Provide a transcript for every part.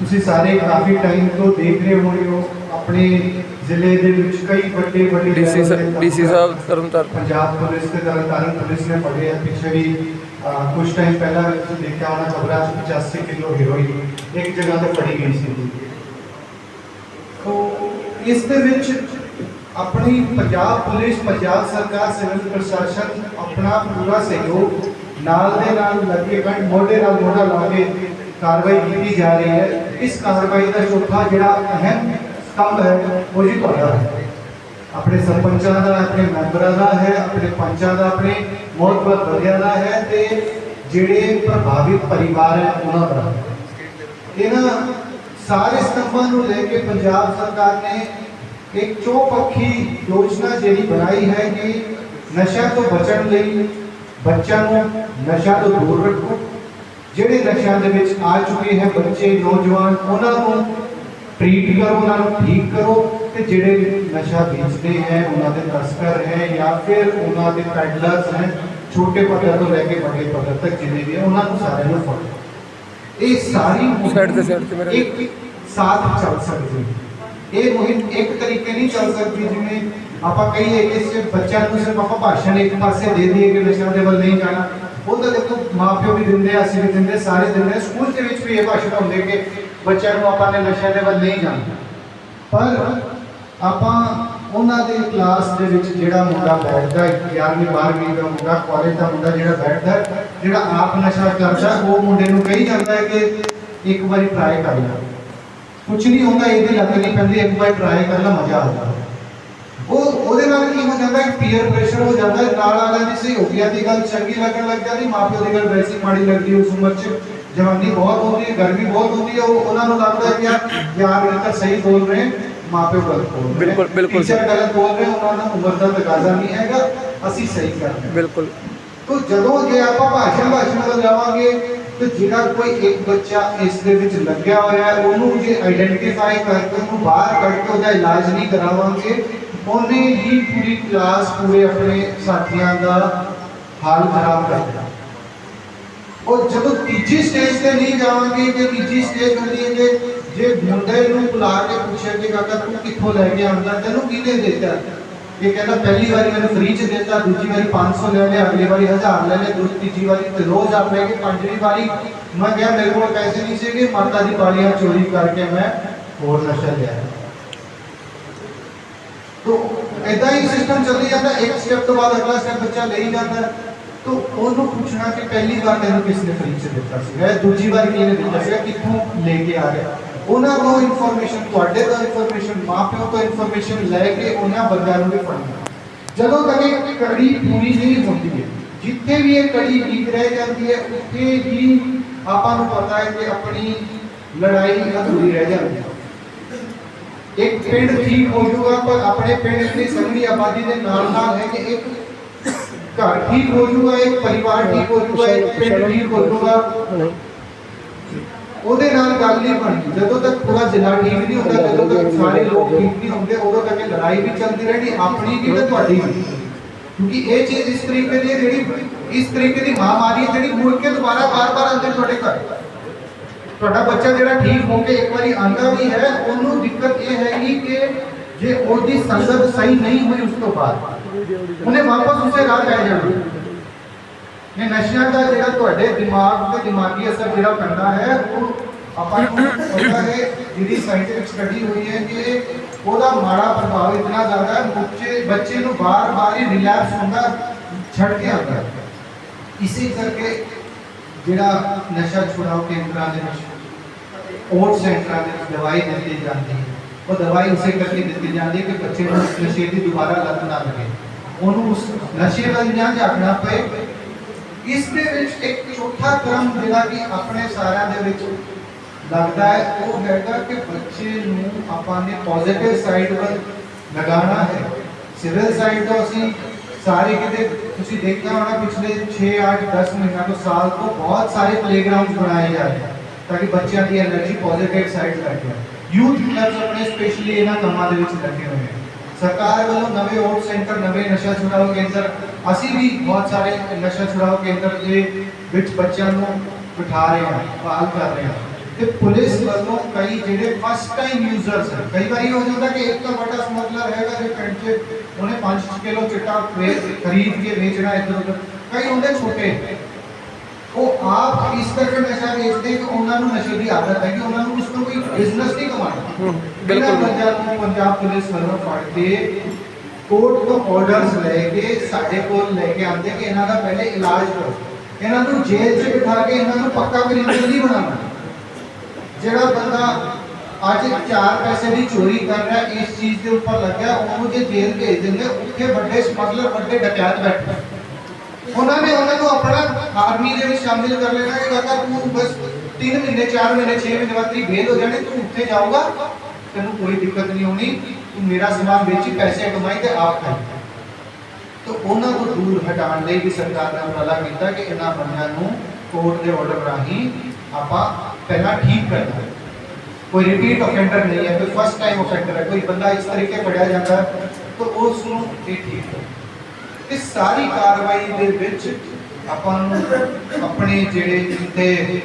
ਤੁਸੀਂ ਸਾਰੇ ਕਾਫੀ ਟਾਈਮ ਤੋਂ ਦੇਖ ਰਹੇ ਹੋ। ਆਪਣੇ ਜ਼ਿਲ੍ਹੇ ਦੇ ਵਿੱਚ ਕਈ ਵੱਡੇ ਵੱਡੇ ਡੀਸੀ ਡੀਸੀ ਸਾਹਿਬ ਤਰਨਤਾਰਨ। ਪੰਜਾਬ ਪੁਲਿਸ ਤੇ ਤਰਨਤਾਰਨ ਪੁਲਿਸ ਨੇ ਫੜੇ ਆ। ਪਿੱਛੇ ਵੀ ਕੁਝ ਟਾਈਮ ਪਹਿਲਾਂ ਤੁਸੀਂ ਦੇਖਿਆ ਹੋਣਾ ਖਬਰਾਂ 'ਚ 85 ਕਿਲੋ ਹੈਰੋਇਨ ਇੱਕ ਜਗ੍ਹਾ ਤੇ ਫੜੀ ਗਈ ਸੀ। ਤੋ ਇਸ ਦੇ ਵਿੱਚ ਆਪਣੀ ਪੰਜਾਬ ਪੁਲਿਸ ਪੰਜਾਬ ਸਰਕਾਰ ਸਿਵਲ ਪ੍ਰਸ਼ਾਸਨ ਆਪਣਾ ਪੂਰਾ ਸਹਿਯੋਗ ਨਾਲ ਦੇ ਨਾਲ ਲੱਗੇ ਗਏ ਮੋਢੇ ਨਾਲ ਮੋਢਾ ਲਾ ਕੇ ਕਾਰਵਾਈ ਕੀਤੀ ਜਾ ਰਹੀ ਹੈ। ਇਸ ਕਾਰਵਾਈ ਦਾ ਚੌਥਾ ਜਿਹੜਾ ਅਹਿਮ ਸਤੰਭ ਹੈ ਉਹ ਜੀ ਤੁਹਾਡਾ ਹੈ ਆਪਣੇ ਸਰਪੰਚਾਂ ਦਾ ਆਪਣੇ ਮੈਂਬਰਾਂ ਦਾ ਹੈ ਆਪਣੇ ਪੰਚਾਂ ਦਾ ਆਪਣੇ ਮੋਹਤਬਰ ਬੰਦਿਆਂ ਦਾ ਹੈ ਤੇ ਜਿਹੜੇ ਪ੍ਰਭਾਵਿਤ ਪਰਿਵਾਰ ਹੈ ਉਹਨਾਂ ਦਾ ਹੈ। ਇਹਨਾਂ ਸਾਰੇ ਸਤੰਭਾਂ ਨੂੰ ਲੈ ਕੇ ਪੰਜਾਬ ਸਰਕਾਰ ਨੇ ਇੱਕ ਚੌਪੱਖੀ ਯੋਜਨਾ ਜਿਹੜੀ ਬਣਾਈ ਹੈ ਕਿ ਨਸ਼ਾ ਤੋਂ ਬਚਣ ਲਈ ਬੱਚਿਆਂ ਨੂੰ ਨਸ਼ਾ ਤੋਂ ਦੂਰ ਰੱਖੋ ਜਿਹੜੇ ਨਸ਼ਿਆਂ ਦੇ ਵਿੱਚ ਆ ਚੁੱਕੇ ਹੈ ਬੱਚੇ ਨੌਜਵਾਨ ਉਹਨਾਂ ਨੂੰ ਟ੍ਰੀਟ ਕਰੋ ਉਹਨਾਂ ਨੂੰ ਠੀਕ ਕਰੋ ਤੇ ਜਿਹੜੇ ਨਸ਼ਾ ਵੇਚਦੇ ਹੈ ਉਹਨਾਂ ਦੇ ਤਸਕਰ ਹੈ ਜਾਂ ਫਿਰ ਉਹਨਾਂ ਦੇ ਪੈਡਲਰਸ ਹੈ ਛੋਟੇ ਪੱਧਰ ਤੋਂ ਲੈ ਕੇ ਵੱਡੇ ਪੱਧਰ ਤੱਕ ਜਿੰਨੇ ਵੀ ਹੈ ਉਹਨਾਂ ਨੂੰ ਸਾਰਿਆਂ ਨੂੰ ਫੜੋ। ਇਹ ਸਾਰੀ Side ਤੇ side ਤੇ ਮੇਰਾ- ਇੱਕ ਸਾਥ ਚੱਲ ਸਕਦੀ ਇਹ ਮੁਹਿੰਮ ਇੱਕ ਤਰੀਕੇ ਨਹੀਂ ਚੱਲ ਸਕਦੀ ਜਿਵੇਂ ਆਪਾਂ ਕਹੀਏ ਕਿ ਸਿਰਫ ਬੱਚਿਆਂ ਨੂੰ ਸਿਰਫ ਆਪਾਂ ਭਾਸ਼ਣ ਇੱਕ ਪਾਸੇ ਦੇ ਦਈਏ ਕਿ ਨਸ਼ਿਆਂ ਦੇ ਵੱਲ ਨਹੀਂ ਜਾਣਾ। ਉਹ ਤਾਂ ਦੇਖੋ ਮਾਪਿਓ ਵੀ ਦਿੰਦੇ ਆ, ਅਸੀਂ ਵੀ ਦਿੰਦੇ, ਸਾਰੇ ਦਿੰਦੇ ਸਕੂਲ ਦੇ ਵਿੱਚ ਵੀ ਇਹ ਭਾਸ਼ਣ ਹੁੰਦੇ ਕਿ ਬੱਚਿਆਂ ਨੂੰ ਆਪਾਂ ਨੇ ਨਸ਼ਿਆਂ ਦੇ ਵੱਲ ਨਹੀਂ ਜਾਣਾ ਪਰ ਆਪਾਂ ਉਹਨਾਂ ਦੇ ਕਲਾਸ ਦੇ ਵਿੱਚ ਜਿਹੜਾ ਮੁੰਡਾ ਬੈਠਦਾ ਹੈ 11ਵੀਂ 12ਵੀਂ ਦਾ ਮੁੰਡਾ ਕਾਲਜ ਦਾ ਮੁੰਡਾ ਜਿਹੜਾ ਬੈਠਦਾ ਜਿਹੜਾ ਆਪ ਨਸ਼ਾ ਕਰਦਾ ਉਹ ਮੁੰਡੇ ਨੂੰ ਕਹੀ ਜਾਂਦਾ ਹੈ ਕਿ ਇੱਕ ਵਾਰੀ ਟਰਾਈ ਕਰ ਲੈ। ਕੁਝ ਨਹੀਂ ਹੁੰਦਾ, ਇਹਦੇ ਲੱਤ ਨਹੀਂ ਪੈਂਦੀ, ਇੱਕ ਵਾਰੀ ਟਰਾਈ ਕਰ ਲੈ, ਮਜ਼ਾ ਆਉਂਦਾ ਉਹ ਉਹਦੇ ਨਾਲ ਕੀ ਹੋ ਜਾਂਦਾ ਹੈ ਪੀਅਰ ਪ੍ਰੈਸ਼ਰ ਹੋ ਜਾਂਦਾ ਹੈ ਨਾਲ ਵਾਲਿਆਂ ਦੀ ਸਹਿਯੋਗੀਆਂ ਦੀ ਗੱਲ ਚੰਗੀ ਲੱਗਣ ਲੱਗ ਜਾਂਦੀ ਮਾਪਿਓ ਦੀ ਗੱਲ ਵੈਸੀ ਮਾੜੀ ਲੱਗਦੀ ਉਸ ਉਮਰ 'ਚ ਜਵਾਨੀ ਬਹੁਤ ਹੁੰਦੀ ਹੈ ਗਰਮੀ ਬਹੁਤ ਹੁੰਦੀ ਹੈ ਉਹ ਉਹਨਾਂ ਨੂੰ ਲੱਗਦਾ ਹੈ ਕਿ ਯਾਰ ਇਹ ਤਾਂ ਸਹੀ ਬੋਲ ਰਹੇ ਹੈ, ਮਾਪਿਓ ਗਲਤ ਬੋਲ ਰਹੇ। ਬਿਲਕੁਲ, ਬਿਲਕੁਲ ਟੀਚਰ ਗਲਤ ਬੋਲ ਰਹੇ ਉਹਨਾਂ ਦਾ ਉਮਰ ਦਾ ਤਕਾਜ਼ਾ ਨਹੀਂ ਹੈਗਾ ਅਸੀਂ ਸਹੀ ਕਰ ਰਹੇ ਹਾਂ। ਬਿਲਕੁਲ। ਤੋ ਜਦੋਂ ਜੇ ਆਪਾਂ ਭਾਸ਼ਣ ਭਾਸ਼ਣ ਵੱਲ ਜਾਵਾਂਗੇ ਤੇ ਜਿਹੜਾ ਕੋਈ ਇੱਕ ਬੱਚਾ ਇਸ ਦੇ ਵਿੱਚ ਲੱਗਿਆ ਹੋਇਆ ਹੈ ਉਹਨੂੰ ਜੇ ਆਈਡੈਂਟੀਫਾਈ ਕਰਕੇ ਉਹਨੂੰ ਬਾਹਰ ਕੱਢ ਕੇ ਉਹਦਾ ਇਲਾਜ ਨਹੀਂ ਕਰਾਵਾਂਗੇ ਉਹਨੇ ਹੀ ਪੂਰੀ ਕਲਾਸ ਪੂਰੇ ਆਪਣੇ ਸਾਥੀਆਂ ਦਾ ਹਾਲ ਖਰਾਬ ਕਰ ਦੇਣਾ ਉਹ ਜਦੋਂ ਤੀਜੀ ਸਟੇਜ ਤੇ ਨਹੀਂ ਜਾਵਾਂਗੇ ਕਿ ਤੀਜੀ ਸਟੇਜ ਹੁੰਦੀ ਹੈ ਕਿ ਜੇ ਮੁੰਡੇ ਨੂੰ ਬੁਲਾ ਕੇ ਪੁੱਛਿਆ ਕਿ ਕਾਕਾ ਤੂੰ ਕਿੱਥੋਂ ਲੈ ਕੇ ਆਉਂਦਾ, ਤੈਨੂੰ ਕਿਹਨੇ ਦਿੱਤਾ? ਇਹ ਕਹਿੰਦਾ ਪਹਿਲੀ ਵਾਰੀ ਮੈਨੂੰ ਫ੍ਰੀ ਚ ਦਿੱਤਾ, ਦੂਜੀ ਵਾਰੀ 500 ਲੈ ਲਿਆ, ਅਗਲੀ ਵਾਰੀ 1000 ਲੈ ਲਿਆ, ਦੂਜੀ, ਤੀਜੀ ਵਾਰੀ ਤੇ ਰੋਜ਼ ਆਪ ਲੈ ਕੇ ਪੰਜਵੀਂ ਵਾਰੀ। ਮੈਂ ਕਿਹਾ ਮੇਰੇ ਕੋਲ ਪੈਸੇ ਨਹੀਂ ਸੀਗੇ, ਮਾਤਾ ਦੀ ਬਾਲੀਆਂ ਚੋਰੀ ਕਰਕੇ ਮੈਂ ਹੋਰ ਨਸ਼ਾ ਲਿਆ। ਤੋ ਇਦਾਂ ਹੀ ਸਿਸਟਮ ਚੱਲੀ ਜਾਂਦਾ ਇੱਕ ਸਟੈਪ ਤੋਂ ਬਾਅਦ ਅਗਲਾ ਸਟੈਪ ਬੱਚਾ ਲਈ ਜਾਂਦਾ। ਤੋ ਉਹਨੂੰ ਪੁੱਛਣਾ ਕਿ ਪਹਿਲੀ ਵਾਰ ਤੈਨੂੰ ਕਿਸ ਨੇ ਚ ਦਿੱਤਾ ਸੀਗਾ? ਦੂਜੀ ਵਾਰ ਕਿਹਨੇ ਦਿੱਤਾ ਸੀਗਾ? ਕਿੱਥੋਂ ਲੈ ਕੇ ਆ ਗਿਆ ਉਹਨਾਂ ਤੋਂ ਇਨਫੋਰਮੇਸ਼ਨ ਤੁਹਾਡੇ ਤੋਂ ਇਨਫੋਰਮੇਸ਼ਨ ਮਾਪਿਓ ਤੋਂ ਇਨਫੋਰਮੇਸ਼ਨ ਲੈ ਕੇ ਉਹਨਾਂ ਬੰਦਿਆਂ ਨੂੰ ਵੀ ਫੜਨਾ। ਜਦੋਂ ਤੱਕ ਇਹ ਕੜੀ ਪੂਰੀ ਨਹੀਂ ਹੁੰਦੀ ਹੈ ਜਿੱਥੇ ਵੀ ਇਹ ਕੜੀ ਠੀਕ ਰਹਿ ਜਾਂਦੀ ਹੈ ਉੱਥੇ ਹੀ ਆਪਾਂ ਨੂੰ ਪਤਾ ਹੈ ਕਿ ਆਪਣੀ ਲੜਾਈ ਅਧੂਰੀ ਰਹਿ ਜਾਂਦੀ ਹੈ। ਇੱਕ ਪਿੰਡ ਠੀਕ ਹੋ ਜਾਊਗਾ, ਪਰ ਆਪਣੇ ਪਿੰਡ ਦੀ ਸੰਘਣੀ ਆਬਾਦੀ ਦੇ ਨਾਲ ਨਾਲ ਹੈ ਕਿ ਇੱਕ ਘਰ ਠੀਕ ਹੋ ਜਾਊਗਾ, ਇੱਕ ਪਰਿਵਾਰ ਠੀਕ ਹੋ ਜਾਊਗਾ, ਇੱਕ ਪਿੰਡ ਠੀਕ ਹੋ ਜਾਊਗਾ। ਉਹਦੇ ਨਾਲ ਗੱਲ ਨਹੀਂ ਬਣਦੀ। ਜਦੋਂ ਤੱਕ ਪੂਰਾ ਜ਼ਿਲ੍ਹਾ ਠੀਕ ਨਹੀਂ ਹੁੰਦਾ, ਜਦੋਂ ਤੱਕ ਸਾਰੇ ਲੋਕ ਠੀਕ ਨਹੀਂ ਹੁੰਦੇ, ਉਦੋਂ ਤੱਕ ਲੜਾਈ ਵੀ ਚੱਲਦੀ ਰਹਿਣੀ, ਆਪਣੀ ਵੀ ਤੇ ਤੁਹਾਡੀ ਵੀ। ਕਿਉਂਕਿ ਇਹ ਚੀਜ਼ ਇਸ ਤਰੀਕੇ ਦੀ ਜਿਹੜੀ, ਇਸ ਤਰੀਕੇ ਦੀ ਮਹਾਮਾਰੀ ਜਿਹੜੀ ਮੁੜ ਕੇ ਦੁਬਾਰਾ ਬਾਰ-ਬਾਰ ਆਉਂਦੀ ਤੁਹਾਡੇ ਘਰ। ਤੁਹਾਡਾ ਬੱਚਾ ਜਿਹੜਾ ਠੀਕ ਹੋ ਕੇ ਇੱਕ ਵਾਰੀ ਆਂਦਾ ਵੀ ਹੈ, ਉਹਨੂੰ ਦਿੱਕਤ ਇਹ ਹੈਗੀ ਕਿ ਜੇ ਉਹਦੀ ਸੰਗਤ ਸਹੀ ਨਹੀਂ ਹੋਈ ਉਸ ਤੋਂ ਬਾਅਦ, ਉਹਨੇ ਵਾਪਸ ਉਸੇ ਰਾਹ ਪੈ ਜਾਣਾ। ਇਹ ਨਸ਼ਿਆਂ ਦਾ ਜਿਹੜਾ ਤੁਹਾਡੇ ਦਿਮਾਗ ਤੇ ਦਿਮਾਗੀ ਅਸਰ ਜਿਹੜਾ ਪੈਂਦਾ ਹੈ, ਉਹ ਆਪਾਂ ਨੂੰ ਪਤਾ ਹੈ, ਜਿਹੜੀ ਸਾਇੰਟਿਫਿਕ ਸਟੱਡੀ ਹੋਈ ਹੈ ਕਿ ਉਹਦਾ ਮਾੜਾ ਪ੍ਰਭਾਵ ਇਤਨਾ ਜ਼ਿਆਦਾ ਹੈ, ਬੱਚੇ ਬੱਚੇ ਨੂੰ ਬਾਰ-ਬਾਰ ਹੀ ਰਿਲੈਪਸ ਹੁੰਦਾ, ਛੱਡ ਕੇ ਆਉਂਦਾ ਹੈ। ਇਸੇ ਕਰਕੇ ਜਿਹੜਾ ਨਸ਼ਾ ਛੁਡਾਓ ਕੇਂਦਰਾਂ ਦੇ ਵਿੱਚ ਓਟ ਸੈਂਟਰਾਂ ਦੇ ਵਿੱਚ ਦਵਾਈ ਦਿੱਤੀ ਜਾਂਦੀ ਹੈ। ਉਹ ਦਵਾਈ ਉਸੇ ਕਰਕੇ ਦਿੱਤੀ ਜਾਂਦੀ ਹੈ ਕਿ ਬੱਚੇ ਨੂੰ ਨਸ਼ੇ ਦੀ ਦੁਬਾਰਾ ਲੱਤ ਨਾ ਲੱਗੇ। ਉਹਨੂੰ ਉਸ ਨਸ਼ੇ ਵੱਲ ਨਾ ਝਾਕਣਾ ਪਏ। ਇਸ ਦੇ ਵਿੱਚ ਇੱਕ ਚੌਥਾ ਕ੍ਰਮ ਜਿਹੜਾ ਕਿ ਆਪਣੇ ਸਾਰਿਆਂ ਦੇ ਵਿੱਚ ਲੱਗਦਾ ਹੈ, ਉਹ ਹੈਗਾ ਕਿ ਬੱਚੇ ਨੂੰ ਆਪਾਂ ਨੇ ਪੋਜ਼ਿਟਿਵ ਸਾਈਡ ਵੱਲ ਲਗਾਉਣਾ ਹੈ। ਸਿਵਲ ਸਾਈਡ ਤੋਂ ਅਸੀਂ ਸਾਰੇ ਕਿਤੇ, ਤੁਸੀਂ ਦੇਖਿਆ ਹੋਣਾ ਪਿਛਲੇ 6 8 10 ਮਹੀਨਿਆਂ ਤੋਂ ਸਾਲ ਤੋਂ ਬਹੁਤ ਸਾਰੇ ਪਲੇਗਰਾਉਂਡ ਬਣਾਏ ਜਾ ਰਹੇ। ताकि बच्चों की एनर्जी पॉजिटिव साइड लग जाए। यूथ क्लब्स अपने स्पेशली इन कामों के लगे हुए हैं। सरकार वालों नवे वोट सेंटर नवे नशा छुड़ाओ केंद्र, असी भी बहुत सारे नशा छुड़ाओ केंद्र के बच्चों को बिठा रहे हैं पाल कर रहे हैं। तो पुलिस वालों, कई जो फस्ट टाइम यूज़र्स हैं, कई बार हो जाता कि एक तो बड़ा समगलर हैगा जो पिंड उन्हें पाँच किलो चिट्टा खरीद के बेचना इधर उधर कई होंगे छोटे ਉਹ ਆਪ ਇਸ ਕਰਕੇ ਨਸ਼ਾ ਵੇਚਦੇ ਕਿ ਉਹਨਾਂ ਨੂੰ ਨਸ਼ੇ ਦੀ ਆਦਤ ਹੈ ਕਿ ਉਹਨਾਂ ਨੂੰ ਉਸ ਤੋਂ ਕੋਈ ਬਿਜ਼ਨਸ ਨਹੀਂ ਕਮਾਉਣਾ। ਬਿਲਕੁਲ। ਪੰਜਾਬ ਨੂੰ ਪੰਜਾਬ ਪੁਲਿਸ ਵੱਲੋਂ ਫੜ ਕੇ ਕੋਰਟ ਤੋਂ ਆਰਡਰਸ ਲੈ ਕੇ ਸਾਡੇ ਕੋਲ ਲੈ ਕੇ ਆਉਂਦੇ ਕਿ ਇਹਨਾਂ ਦਾ ਪਹਿਲੇ ਇਲਾਜ ਕਰੋ। ਇਹਨਾਂ ਨੂੰ ਜੇਲ੍ਹ 'ਚ ਬਿਠਾ ਕੇ ਇਹਨਾਂ ਨੂੰ ਪੱਕਾ ਕ੍ਰਿਮੀਨਲ ਨਹੀਂ ਬਣਾਉਣਾ। ਜਿਹੜਾ ਬੰਦਾ ਅੱਜ ਚਾਰ ਪੈਸੇ ਦੀ ਚੋਰੀ ਕਰ ਰਿਹਾ ਇਸ ਚੀਜ਼ ਦੇ ਉੱਪਰ ਲੱਗਿਆ ਉਹਨੂੰ ਜੇ ਜੇਲ੍ਹ ਭੇਜ ਦਿੰਦੇ ਉੱਥੇ ਵੱਡੇ ਸਮਗਲਰ ਵੱਡੇ ਡਕੈਤ ਬੈਠੇ। ਉਹਨਾਂ ਨੇ ਉਹਨਾਂ ਨੂੰ ਆਪਣਾ ਆਰਮੀ ਦੇ ਵਿੱਚ ਸ਼ਾਮਿਲ ਕਰ ਲੈਣਾ ਕਿ ਕਾਕਾ ਤੂੰ ਬਸ 3 ਮਹੀਨੇ 4 ਮਹੀਨੇ 6 ਮਹੀਨੇ ਬਾਅਦ ਤੇਰੀ ਬੇਲ ਹੋ ਜਾਣੀ, ਤੂੰ ਉੱਥੇ ਜਾਊਗਾ। ਤੈਨੂੰ ਕੋਈ ਦਿੱਕਤ ਨਹੀਂ ਹੋਣੀ ਤੂੰ ਮੇਰਾ ਸਮਾਨ ਵੇਚੀ, ਪੈਸੇ ਕਮਾਈ ਤੇ ਆਪ ਖਾਈ ਤਾਂ ਉਹਨਾਂ ਨੂੰ ਦੂਰ ਹਟਾਉਣ ਲਈ ਵੀ ਸਰਕਾਰ ਨੇ ਉਪਰਾਲਾ ਕੀਤਾ ਕਿ ਇਹਨਾਂ ਬੰਦਿਆਂ ਨੂੰ ਕੋਰਟ ਦੇ ਆਰਡਰ ਰਾਹੀਂ ਆਪਾਂ ਪਹਿਲਾਂ ਠੀਕ ਕਰਨਾ ਕੋਈ ਰਿਪੀਟ ਆਫੈਂਡਰ ਨਹੀਂ ਹੈ, ਕੋਈ ਫਸਟ ਟਾਈਮ ਆਫੈਂਡਰ ਹੈ, ਕੋਈ ਬੰਦਾ ਇਸ ਤਰੀਕੇ ਫੜਿਆ ਜਾਂਦਾ ਤਾਂ ਉਸ ਨੂੰ ਇਹ ਠੀਕ ਹੈ ਇਸ ਸਾਰੀ ਕਾਰਵਾਈ ਦੇ ਵਿੱਚ ਆਪਾਂ ਨੂੰ ਆਪਣੇ ਜਿਹੜੇ ਜਿੱਥੇ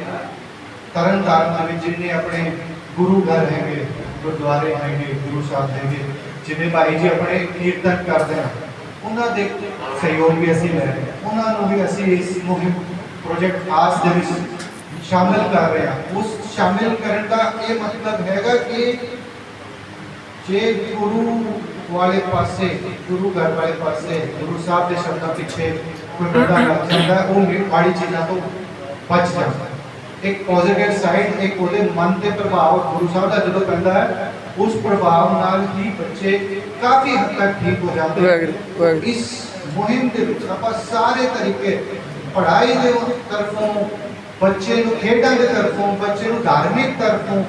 ਤਰਨ ਤਾਰਨ ਦੇ ਵਿੱਚ ਜਿੰਨੇ ਆਪਣੇ ਗੁਰੂ ਘਰ ਹੈਗੇ, ਗੁਰਦੁਆਰੇ ਹੈਗੇ, ਗੁਰੂ ਸਾਹਿਬ ਹੈਗੇ ਜਿੰਨੇ ਭਾਈ ਜੀ ਆਪਣੇ ਕੀਰਤਨ ਕਰਦੇ ਆ, ਉਹਨਾਂ ਦੇ ਸਹਿਯੋਗ ਵੀ ਅਸੀਂ ਲੈ ਰਹੇ ਹਾਂ ਉਹਨਾਂ ਨੂੰ ਵੀ ਅਸੀਂ ਇਸ ਮੁਹਿੰਮ ਪ੍ਰੋਜੈਕਟ ਆਸ ਦੇ ਵਿੱਚ ਸ਼ਾਮਿਲ ਕਰ ਰਹੇ ਹਾਂ ਉਸ ਸ਼ਾਮਿਲ ਕਰਨ ਦਾ ਇਹ ਮਤਲਬ ਹੈਗਾ ਕਿ ਜੇ ਗੁਰੂ ਵਾਲੇ ਪਾਸੇ ਗੁਰੂ ਘਰ ਵਾਲੇ ਪਾਸੇ ਗੁਰੂ ਸਾਹਿਬ ਦੇ ਸ਼ਬਦਾਂ ਪਿੱਛੇ ਕੋਈ ਬੰਦਾ ਲੱਗ ਜਾਂਦਾ ਉਹ ਮਾੜੀ ਚੀਜ਼ਾਂ ਤੋਂ ਬਚ ਜਾਂਦਾ। ਇੱਕ ਪੋਜ਼ਿਟਿਵ ਸਾਈਡ ਇੱਕ ਉਹਦੇ ਮਨ ਤੇ ਪ੍ਰਭਾਵ ਗੁਰੂ ਸਾਹਿਬ ਦਾ ਜਦੋਂ ਪੈਂਦਾ ਹੈ ਉਸ ਪ੍ਰਭਾਵ ਨਾਲ ਹੀ ਬੱਚੇ ਕਾਫੀ ਹੱਦ ਤੱਕ ਠੀਕ ਹੋ ਜਾਂਦੇ ਹਨ। ਇਸ ਮੁਹਿੰਮ ਦੇ ਵਿੱਚ ਆਪਾਂ ਸਾਰੇ ਤਰੀਕੇ ਪੜ੍ਹਾਈ ਦੇ ਤਰਫੋਂ ਬੱਚੇ ਨੂੰ ਖੇਡਾਂ ਦੇ ਤਰਫੋਂ ਬੱਚੇ ਨੂੰ ਧਾਰਮਿਕ ਤਰਫੋਂ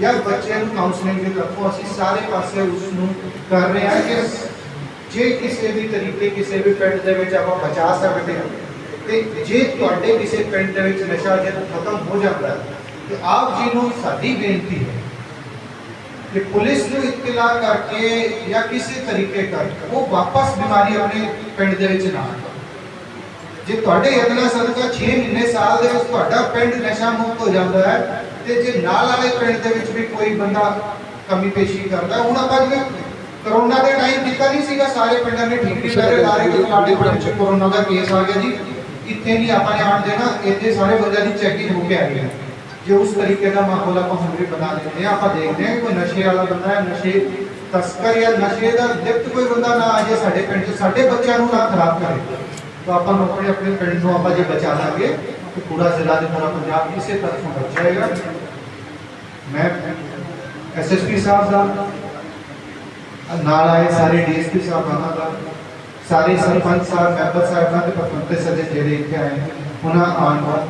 ਜਾਂ ਬੱਚੇ ਨੂੰ ਕਾਉਂਸਲਿੰਗ ਦੇ ਤਰਫੋਂ ਅਸੀਂ ਸਾਰੇ ਪਾਸੇ ਉਸ ਨੂੰ ਕਰ ਰਹੇ ਹਾਂ ਕਿ ਜੇ ਕਿਸੇ ਵੀ ਤਰੀਕੇ ਕਿਸੇ ਵੀ ਪਿੰਡ ਦੇ ਵਿੱਚ ਆਪਾਂ ਬਚਾ ਸਕਦੇ ਹਾਂ ਤੇ ਜੇ ਤੁਹਾਡੇ ਕਿਸੇ ਪਿੰਡ ਦੇ ਵਿੱਚ ਨਸ਼ਾ ਜਦ ਖਤਮ ਹੋ ਜਾਂਦਾ ਹੈ ਤੇ ਆਪ ਜੀ ਨੂੰ ਸਾਡੀ ਬੇਨਤੀ ਹੈ ਕਿ ਪੁਲਿਸ ਨੂੰ ਇਤਲਾ ਕਰਕੇ ਜਾਂ ਕਿਸੇ ਤਰੀਕੇ ਕਰਕੇ ਉਹ ਵਾਪਸ ਬਿਮਾਰੀ ਆਪਣੇ ਪਿੰਡ ਦੇ ਵਿੱਚ ਨਾ ਆਵੇ। ਜੇ ਤੁਹਾਡੇ ਅਗਲਾ ਸਦਕਾ 6 ਮਹੀਨੇ ਸਾਲ ਦੇ ਵਿੱਚ ਤੁਹਾਡਾ ਪਿੰਡ ਤੇ ਜੇ ਨਾਲ ਵਾਲੇ ਪਿੰਡ ਦੇ ਵਿੱਚ ਵੀ ਕੋਈ ਬੰਦਾ ਕਮੀ ਪੇਸ਼ੀ ਕਰਦਾ ਹੁਣ ਆਪਾਂ ਜਿਵੇਂ ਕਰੋਨਾ ਦੇ ਟਾਈਮ ਕੀਤਾ ਨਹੀਂ ਸੀਗਾ ਸਾਰੇ ਪਿੰਡਾਂ ਨੇ ਠੀਕ ਨਹੀਂ ਕਰੇ ਲਾਰੇ ਕਿ ਤੁਹਾਡੇ ਪਿੰਡ 'ਚ ਕਰੋਨਾ ਦਾ ਕੇਸ ਆ ਗਿਆ ਜੀ। ਇੱਥੇ ਨਹੀਂ ਆਪਾਂ ਨੇ ਆਣ ਦੇਣਾ ਇੱਥੇ ਸਾਰੇ ਬੰਦਿਆਂ ਦੀ ਚੈਕਿੰਗ ਹੋ ਕੇ ਆਈ ਹੈ। ਜੇ ਉਸ ਤਰੀਕੇ ਦਾ ਮਾਹੌਲ ਆਪਾਂ ਹੁਣ ਵੀ ਬਣਾ ਲੈਂਦੇ ਹਾਂ ਆਪਾਂ ਦੇਖਦੇ ਕਿ ਕੋਈ ਨਸ਼ੇ ਵਾਲਾ ਬੰਦਾ ਹੈ ਨਸ਼ੇ ਤਸਕਰ ਜਾਂ ਨਸ਼ੇ ਦਾ ਲਿਪਤ ਕੋਈ ਬੰਦਾ ਨਾ ਆ ਜਾਏ ਸਾਡੇ ਪਿੰਡ 'ਚ ਸਾਡੇ ਬੱਚਿਆਂ ਨੂੰ ਨਾ ਖਰਾਬ ਕਰੇ। ਤਾਂ ਆਪਾਂ ਨੂੰ ਆਪਣੇ ਆਪਣੇ ਪਿੰਡ ਨੂੰ ਆਪਾਂ ਜੇ ਬਚਾ ਲਾਂਗੇ ਤਾਂ ਪੂਰਾ ਜ਼ਿਲ੍ਹਾ ਤੇ ਪੂਰਾ ਪੰਜਾਬ ਇਸੇ ਤਰਫੋਂ ਬਚ ਜਾਏਗਾ। ਮੈਂ ਐਸਐਸਪੀ ਸਾਹਿਬ ਦਾ, ਨਾਲ ਆਏ ਸਾਰੇ ਡੀਐਸਪੀ ਸਾਹਿਬਾਨਾਂ ਦਾ, ਸਾਰੇ ਸਰਪੰਚ ਸਾਹਿਬ, ਮੈਂਬਰ ਸਾਹਿਬਾਂ ਦੇ ਪਤਵੰਤੇ ਸੱਜੇ ਜਿਹੜੇ ਇੱਥੇ ਆਏ ਉਹਨਾਂ ਆਉਣ ਦਾ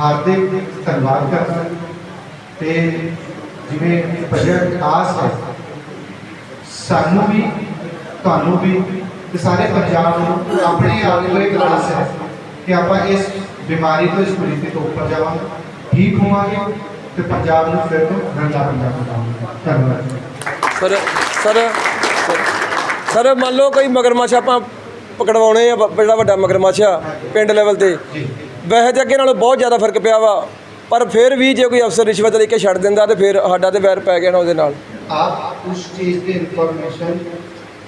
ਹਾਰਦਿਕ ਧੰਨਵਾਦ ਕਰਦਾ ਤੇ ਜਿਵੇਂ ਬਜਟ ਆਸ ਹੈ, ਸਾਨੂੰ ਵੀ, ਤੁਹਾਨੂੰ ਵੀ, ਤੇ ਸਾਰੇ ਪੰਜਾਬ ਨੂੰ ਆਪਣੇ ਆਪ ਨੂੰ ਇੱਕ ਹੈ ਕਿ ਆਪਾਂ ਇਸ ਬਿਮਾਰੀ ਤੋਂ ਇਸ ਕੁਰੀਤੀ ਤੋਂ ਉੱਪਰ ਜਾਵਾਂਗੇ ਠੀਕ ਹੋਵਾਂਗੇ ਤੇ ਪੰਜਾਬ ਨੂੰ ਫਿਰ ਤੋਂ ਰੰਗਾ ਪੰਜਾਬ ਬਣਾਵਾਂਗੇ। ਧੰਨਵਾਦ। ਸਰ ਸਰ ਸਰ ਮੰਨ ਲਓ ਕੋਈ ਮਗਰਮੱਛ ਆਪਾਂ ਪਕੜਵਾਉਣੇ ਆ ਜਿਹੜਾ ਵੱਡਾ ਮਗਰਮੱਛ ਆ ਪਿੰਡ ਲੈਵਲ ਤੇ। ਵੈਸੇ ਤੇ ਅੱਗੇ ਨਾਲੋਂ ਬਹੁਤ ਜ਼ਿਆਦਾ ਫ਼ਰਕ ਪਿਆ ਵਾ ਪਰ ਫਿਰ ਵੀ ਜੇ ਕੋਈ ਅਫਸਰ ਰਿਸ਼ਵਤ ਲੈ ਕੇ ਛੱਡ ਦਿੰਦਾ ਤੇ ਫਿਰ ਸਾਡਾ ਤੇ ਵੈਰ ਪੈ ਗਿਆ ਨਾ ਉਹਦੇ ਨਾਲ। ਆਪ ਉਸ ਚੀਜ਼ ਦੀ ਇਨਫੋਰਮੇਸ਼ਨ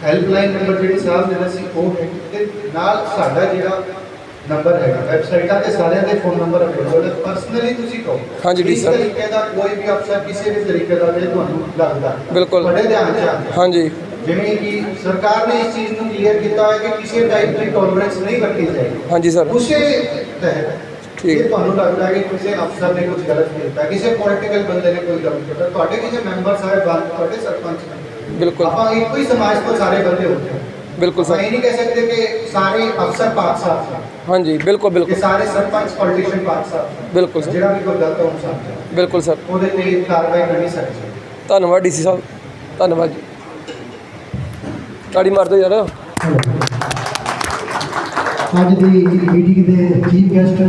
ਹੈਲਪਲਾਈਨ ਨੰਬਰ ਜਿਹੜੀ ਸਾਹਿਬ ਨੇ ਦੱਸੀ ਉਹ ਹੈ ਤੇ ਨਾਲ ਸਾਡਾ ਜਿਹੜਾ ਨੰਬਰ ਹੈਗਾ ਵੈਬਸਾਈਟਾਂ ਤੇ ਸਾਰਿਆਂ ਦੇ ਫੋਨ ਨੰਬਰ ਅਵੇਲੇਬਲ ਹੈ ਪਰਸਨਲੀ ਤੁਸੀਂ ਕਹੋ। ਹਾਂਜੀ, ਜੀ ਇਸ ਸਰ। ਤਰੀਕੇ ਦਾ ਕੋਈ ਵੀ ਅਫਸਰ ਕਿਸੇ ਵੀ ਤਰੀਕੇ ਦਾ ਜੇ ਤੁਹਾਨੂੰ ਲੱਗਦਾ। ਬਿਲਕੁਲ। ਤੁਹਾਡੇ ਧਿਆਨ ਚ ਆਉਂਦਾ ਹਾਂਜੀ। ਜਿਵੇਂ ਕਿ ਸਰਕਾਰ ਨੇ ਇਸ ਚੀਜ਼ ਨੂੰ ਕਲੀਅਰ ਕੀਤਾ ਹੈ ਕਿ ਕਿਸੇ ਟਾਈਪ ਦੀ ਟੋਲਰੈਂਸ ਨਹੀਂ ਵਰਤੀ ਜਾਏਗੀ। ਹਾਂਜੀ ਸਰ। ਉਸੇ ਤਹਿਤ ਠੀਕ। ਜੇ ਤੁਹਾਨੂੰ ਲੱਗਦਾ ਹੈ ਕਿ ਕਿਸੇ ਅਫਸਰ ਨੇ ਕੁਝ ਗਲਤ ਕੀਤਾ ਕਿਸੇ ਪੋਲੀਟੀਕਲ ਬੰਦੇ ਨੇ ਕੋਈ ਗਲਤ ਕੀਤਾ। ਤੁਹਾਡੇ ਕਿਸੇ ਮੈਂਬਰ ਸਾਹਿਬ ਤੁਹਾਡੇ ਸਰਪੰਚ ਨੇ। ਬਿਲਕੁਲ। ਆਪਾਂ ਇੱਕੋ ਹੀ ਸਮਾਜ ਤੋਂ ਸਾਰੇ ਬੰਦੇ ਹੁੰਦੇ ਹਾਂ ਬਿਲਕੁਲ ਸਰ। ਇਹ ਨਹੀਂ ਕਹਿ ਸਕਦੇ ਕਿ ਸਾਰੇ ਅਫਸਰ ਪਾਕ ਸਾਹਿਬ ਨੇ ਹਾਂਜੀ ਬਿਲਕੁਲ ਕਿ ਬਿਲਕੁਲ। ਸਾਰੇ ਸਰਪੰਚ ਪੋਲੀਟੀਸ਼ੀਅਨ ਪਾਕ ਸਾਹਿਬ ਨੇ। ਬਿਲਕੁਲ ਸਰ। ਜਿਹੜਾ ਵੀ ਕੋਈ ਗਲਤ ਹੋ ਸਕਦਾ ਬਿਲਕੁਲ ਸਰ। ਉਹਦੇ ਤੇ ਕਾਰਵਾਈ ਕਰਨੀ ਸਕਦੀ ਧੰਨਵਾਦ ਡੀਸੀ ਸਾਹਿਬ। ਧੰਨਵਾਦ ਜੀ। ਤਾੜੀ ਮਾਰ ਦਿਓ ਯਾਰ। ਅੱਜ ਦੀ ਮੀਟਿੰਗ ਦੇ ਚੀਫ ਗੈਸਟ